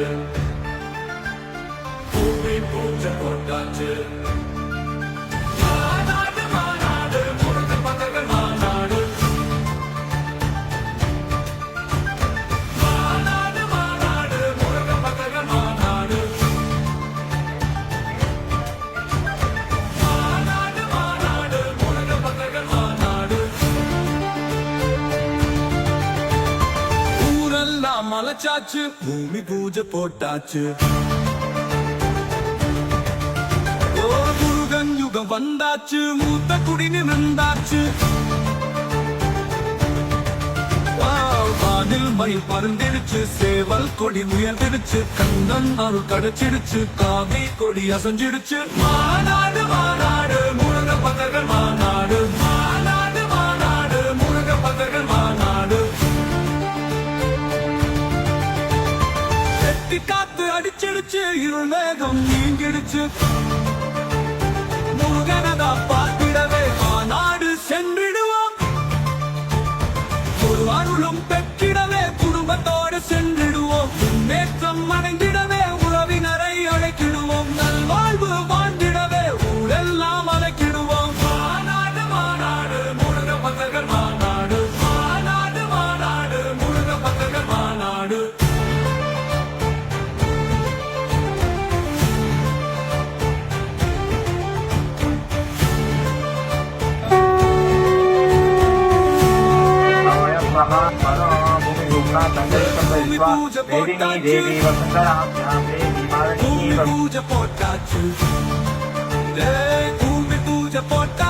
Pull me, pull to put that tip. ஆரம்பிச்சாச்சு பூமி பூஜை போட்டாச்சு. முருகன் யுகம் வந்தாச்சு. மூத்த குடி நிமிர்ந்தாச்சு. வாவ், வானில் மயில் பறந்திடுச்சு சேவல் கொடி உயர்ந்திடுச்சு கண்ணன் அருள் கடச்சிடுச்சு. காவி கொடி அசைஞ்சிடுச்சு. மாநாடு இருள் மேகம் நீங்கிடுச்சு. முருகனதா பார்த்திடவே மாநாடு சென்றிடுவோம். ஒரு அருளும் பெற்றிடவே குடும்பத்தோடு சென்றிடுவோம். सेवा संदेश संदेशवा देविनी देवी वसुंधराभ्याम देवी मालिनी भूमि पूज पोटा चू भूमि पूज पोटा